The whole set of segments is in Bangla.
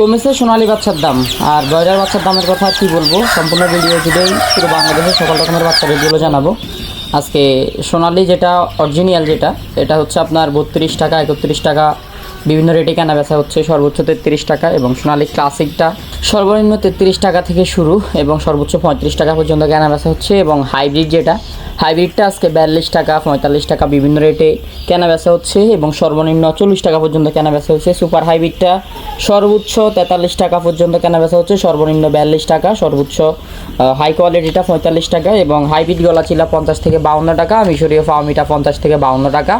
কমেছে সোনালি বাচ্চার দাম। আর ব্রয়লার বাচ্চার দামের কথা কি বলব? সম্পূর্ণ ভিডিও জুড়েই পুরো বাংলাদেশের সকল রকমের বাচ্চা রেটগুলো জানাব। আজকে সোনালি যেটা অরিজিনাল যেটা, এটা হচ্ছে আপনার বত্রিশ টাকা, একত্রিশ টাকা বিভিন্ন রেটে কেনা বেচা হচ্ছে সর্বোচ্চ তেত্রিশ টাকা এবং সোনালী ক্লাসিকটা সর্বনিম্ন তেত্রিশ টাকা থেকে শুরু এবং সর্বোচ্চ পঁয়ত্রিশ টাকা পর্যন্ত কেনা বেচা হচ্ছে এবং হাইব্রিড যেটা, হাইব্রিডটা আজকে বিয়াল্লিশ টাকা, পঁয়তাল্লিশ টাকা বিভিন্ন রেটে কেনা বেচা হচ্ছে এবং সর্বনিম্ন চল্লিশ টাকা পর্যন্ত কেনা বেচা হচ্ছে। সুপার হাইব্রিডটা সর্বোচ্চ তেতাল্লিশ টাকা পর্যন্ত কেনা বেচা হচ্ছে, সর্বনিম্ন বিয়াল্লিশ টাকা, সর্বোচ্চ হাই কোয়ালিটিটা পঁয়তাল্লিশ টাকা এবং হাইব্রিড গলা ছিল পঞ্চাশ থেকে বাউন্ন টাকা, মিশরীয় ফার্মিটা পঞ্চাশ থেকে বাউন্ন টাকা।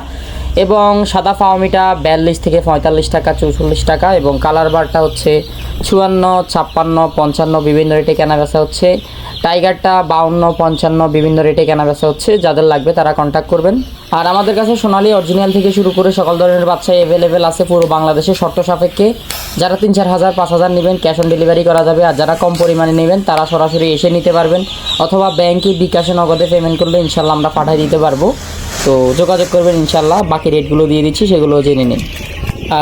এবং সাদা ফার্মিটা বিয়াল্লিশ থেকে পঁয়তাল্লিশ টাকা, চৌচল্লিশ টাকা এবং কালার বারটা হচ্ছে চুয়ান্ন, ছাপ্পান্ন, পঞ্চান্ন বিভিন্ন রেটে কেনা বেচা হচ্ছে। টাইগারটা বাউন্ন, পঞ্চান্ন বিভিন্ন রেটে কেনা বেচা হচ্ছে। যাদের লাগবে তারা কন্ট্যাক্ট করবেন। আর আমাদের কাছে সোনালি অরিজিনাল থেকে শুরু করে সকল ধরনের বাচ্চা অ্যাভেলেবেল আছে পুরো বাংলাদেশে শর্ত সাপেক্ষে। যারা তিন, চার হাজার, পাঁচ হাজার নেবেন ক্যাশ অন ডেলিভারি করা যাবে। আর যারা কম পরিমাণে নেবেন, তারা সরাসরি এসে নিতে পারবেন। অথবা ব্যাংকে বিকাশে নগদে পেমেন্ট করলে ইনশাল্লাহ আমরা পাঠিয়ে দিতে পারব। তো যোগাযোগ করবেন ইনশাল্লাহ বাকি রেটগুলো দিয়ে দিচ্ছি, সেগুলো জেনে নিন।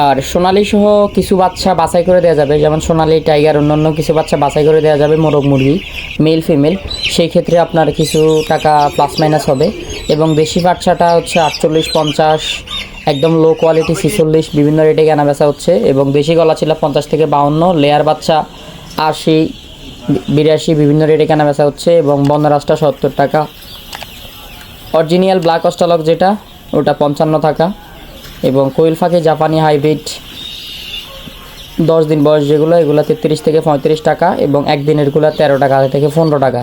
আর সোনালি সহ কিছু বাচ্চা বাছাই করে দেওয়া যাবে। যেমন সোনালি টাইগার অন্যান্য কিছু বাচ্চা বাছাই করে দেওয়া যাবে, মোরগ, মুরগি মেল ফিমেল সেই ক্ষেত্রে আপনার কিছু টাকা প্লাস মাইনাস হবে। এবং দেশি বাচ্চাটা হচ্ছে আটচল্লিশ, পঞ্চাশ, একদম লো কোয়ালিটি ছিচল্লিশ, বিভিন্ন রেটে কেনা বেচা হচ্ছে। এবং দেশি গলা ছিল পঞ্চাশ থেকে বাউন্ন লেয়ার বাচ্চা আশি, বিরাশি, বিভিন্ন রেটে কেনা বেচা হচ্ছে। এবং বন্দরাজটা সত্তর টাকা। অরিজিনাল ব্ল্যাক অস্টালক যেটা, ওটা পঞ্চান্ন থাকা। এবং কোয়েল ফাঁকি জাপানি হাইব্রিড দশ দিন বয়স যেগুলো, এগুলো তেত্রিশ থেকে পঁয়ত্রিশ টাকা এবং একদিনেরগুলো তেরো টাকা থেকে পনেরো টাকা।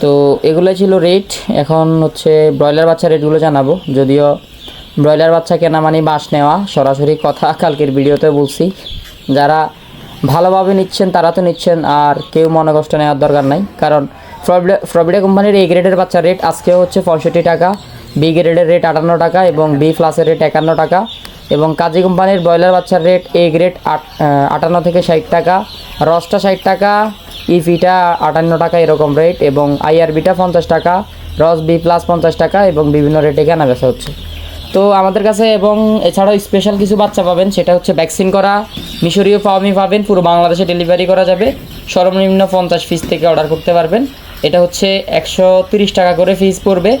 তো এগুলো ছিল রেট। এখন হচ্ছে ব্রয়লার বাচ্চা রেটগুলো জানাব। যদিও ব্রয়লার বাচ্চা কেনা মানে বাঁশ নেওয়া, সরাসরি কথা কালকের ভিডিওতে বলছি। যারা ভালোভাবে নিচ্ছেন তারা তো নিচ্ছেন, আর কেউ মনে কষ্ট নেওয়ার দরকার নাই। কারণ ফ্রবিডা ফ্রবিডা কোম্পানির এই গ্রেডের বাচ্চার রেট আজকেও হচ্ছে পঁয়ষট্টি টাকা বি গ্রেডের রেট আটান্ন টাকা এবং বি প্লাসের রেট একান্ন টাকা এবং কাজী কোম্পানির ব্রয়লার বাচ্চার রেট এ গ্রেড আট আটান্ন থেকে ষাট টাকা, রসটা ষাট টাকা ইফিটা আটান্ন টাকা এরকম রেট এবং আইআরবিটা পঞ্চাশ টাকা, রস বি প্লাস পঞ্চাশ টাকা এবং বিভিন্ন রেটে কেনা বেচা হচ্ছে। তো আমাদের কাছে এবং এছাড়াও স্পেশাল কিছু বাচ্চা পাবেন, সেটা হচ্ছে ভ্যাকসিন করা, মিশরীয় ফার্মি পাবেন, পুরো বাংলাদেশে ডেলিভারি করা যাবে, সর্বনিম্ন পঞ্চাশ পিস থেকে অর্ডার করতে পারবেন। এটা হচ্ছে একশো টাকা করে ফিস পড়বে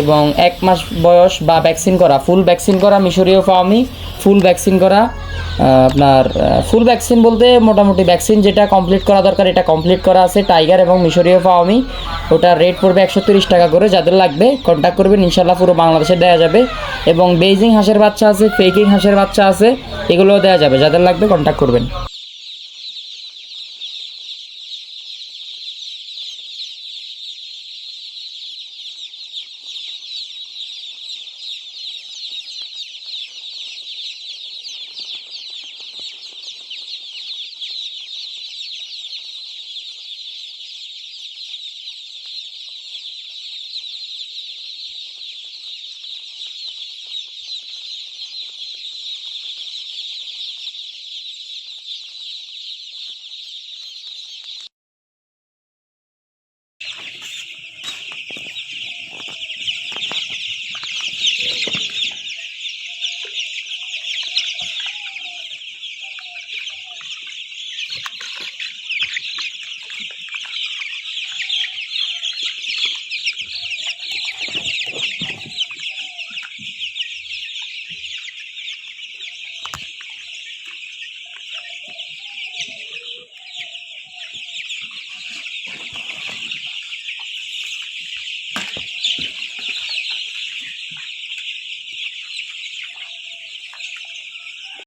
এবং এক মাস বয়স বা ভ্যাকসিন করা ফুল ভ্যাকসিন করা, মিশরীয় ফার্মি ফুল ভ্যাকসিন করা আপনার ফুল ভ্যাকসিন বলতে মোটামুটি ভ্যাকসিন যেটা কমপ্লিট করা দরকার, এটা কমপ্লিট করা আছে টাইগার এবং মিশরীয় ফার্মি। ওটার রেট পড়বে একশো টাকা করে, যাদের লাগবে কন্ট্যাক্ট করবেন ইনশাল্লাহ পুরো বাংলাদেশে দেওয়া যাবে। এবং বেইজিং হাঁসের বাচ্চা আছে ফেকিং হাঁসের বাচ্চা আছে, এগুলোও দেওয়া যাবে, যাদের লাগবে কন্ট্যাক্ট করবেন।